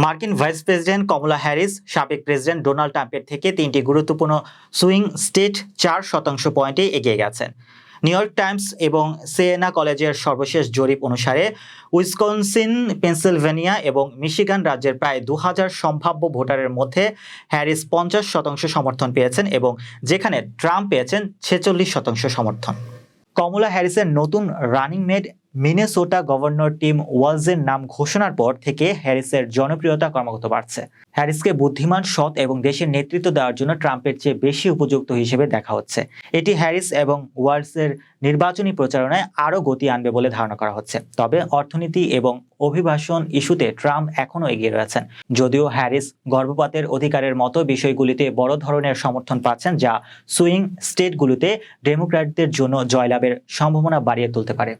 মার্কিন vice president Kamala Harris, সাবেক president Donald ট্রাম্পের থেকে তিনটি গুরুত্বপূর্ণ সুইং স্টেট চার শতাংশ পয়েন্টে এগিয়ে গেছেন। নিউ ইয়র্ক টাইমস এবং সিয়েনা কলেজের সর্বশেষ জরিপ অনুসারে উইসকনসিন, পেনসিলভেনিয়া এবং মিশিগান রাজ্যের প্রায় দু হাজার সম্ভাব্য ভোটারের মধ্যে হ্যারিস পঞ্চাশ শতাংশ সমর্থন পেয়েছেন এবং যেখানে ট্রাম্প পেয়েছেন ছেচল্লিশ শতাংশ সমর্থন। কমলা হ্যারিসের নতুন running mate Minnesota governor Tim ওয়ালজের নাম ঘোষণার পর থেকে হ্যারিসের জনপ্রিয়তা ক্রমাগত বাড়ছে। হ্যারিসকে বুদ্ধিমান, সৎ এবং দেশের নেতৃত্ব দেওয়ার জন্য ট্রাম্পের চেয়ে বেশি উপযুক্ত হিসেবে দেখা হচ্ছে। এটি হ্যারিস এবং ওয়ালসের নির্বাচনী প্রচারণায় আরও গতি আনবে বলে ধারণা করা হচ্ছে। তবে অর্থনীতি এবং অভিবাসন ইস্যুতে ট্রাম্প এখনও এগিয়ে রয়েছেন। যদিও হ্যারিস গর্ভপাতের অধিকারের মতো বিষয়গুলিতে বড় ধরনের সমর্থন পাচ্ছেন, যা সুইং স্টেটগুলোতে ডেমোক্র্যাটদের জন্য জয়লাভের সম্ভাবনা বাড়িয়ে তুলতে পারে।